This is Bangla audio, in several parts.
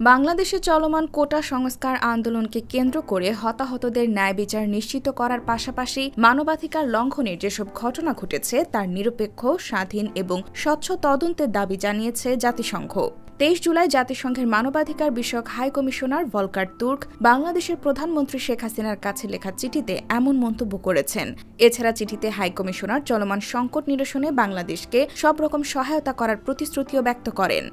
বাংলাদেশে চলমান কোটা সংস্কার আন্দোলনকে কেন্দ্র করে হতাহতদের ন্যায় বিচার নিশ্চিত করার পাশাপাশি মানবাধিকার লঙ্ঘনের যেসব ঘটনা ঘটেছে, তার নিরপেক্ষ, স্বাধীন এবং স্বচ্ছ তদন্তের দাবি জানিয়েছে জাতিসংঘ। তেইশ জুলাই জাতিসংঘের মানবাধিকার বিষয়ক হাই কমিশনার ভলকার তুর্ক বাংলাদেশের প্রধানমন্ত্রী শেখ হাসিনার কাছে লেখা চিঠিতে এমন মন্তব্য করেছেন। এছাড়া চিঠিতে হাই কমিশনার চলমান সংকট নিরসনে বাংলাদেশকে সব রকম সহায়তা করার প্রতিশ্রুতিও ব্যক্ত করেন।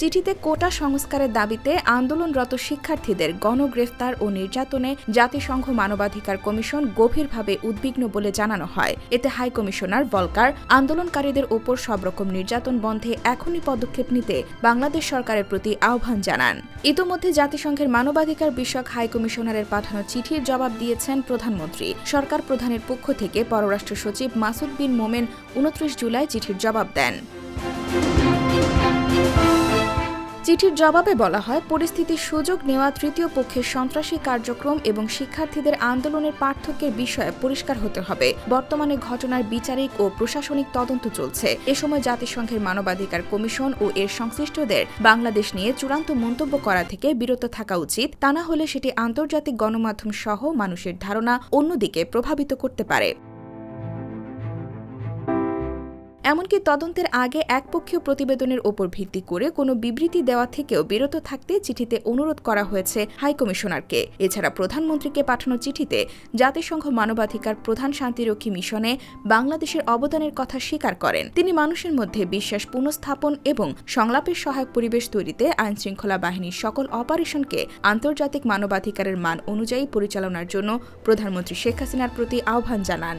চিঠিতে কোটা সংস্কারের দাবিতে আন্দোলনরত শিক্ষার্থীদের গণগ্রেফতার ও নির্যাতনে জাতিসংঘ মানবাধিকার কমিশন গভীরভাবে উদ্বিগ্ন বলে জানানো হয়। এতে হাই কমিশনার বলকার, আন্দোলনকারীদের ওপর সব রকম নির্যাতন বন্ধে এখনই পদক্ষেপ নিতে বাংলাদেশ সরকারের প্রতি আহ্বান জানান। ইতোমধ্যে জাতিসংঘের মানবাধিকার বিষয়ক হাই কমিশনারের পাঠানো চিঠির জবাব দিয়েছেন প্রধানমন্ত্রী। সরকার প্রধানের পক্ষ থেকে পররাষ্ট্র সচিব মাসুদ বিন মোমেন উনত্রিশ জুলাই চিঠির জবাব দেন। চিঠির জবাবে বলা হয়, পরিস্থিতির সুযোগ নেওয়া তৃতীয় পক্ষের সন্ত্রাসী কার্যক্রম এবং শিক্ষার্থীদের আন্দোলনের পার্থক্যের বিষয়ে পরিষ্কার হতে হবে। বর্তমানে ঘটনার বিচারিক ও প্রশাসনিক তদন্ত চলছে। এ সময় জাতিসংঘের মানবাধিকার কমিশন ও এর সংশ্লিষ্টদের বাংলাদেশ নিয়ে চূড়ান্ত মন্তব্য করা থেকে বিরত থাকা উচিত। তা না হলে সেটি আন্তর্জাতিক গণমাধ্যম সহ মানুষের ধারণা অন্যদিকে প্রভাবিত করতে পারে। এমনকি তদন্তের আগে একপক্ষীয় প্রতিবেদনের ওপর ভিত্তি করে কোনো বিবৃতি দেওয়া থেকেও বিরত থাকতে চিঠিতে অনুরোধ করা হয়েছে হাইকমিশনারকে। এছাড়া প্রধানমন্ত্রীকে পাঠানো চিঠিতে জাতিসংঘ মানবাধিকার প্রধান শান্তিরক্ষী মিশনে বাংলাদেশের অবদানের কথা স্বীকার করেন। তিনি মানুষের মধ্যে বিশ্বাস পুনঃস্থাপন এবং সংলাপের সহায়ক পরিবেশ তৈরিতে আইনশৃঙ্খলা বাহিনীর সকল অপারেশনকে আন্তর্জাতিক মানবাধিকারের মান অনুযায়ী পরিচালনার জন্য প্রধানমন্ত্রী শেখ হাসিনার প্রতি আহ্বান জানান।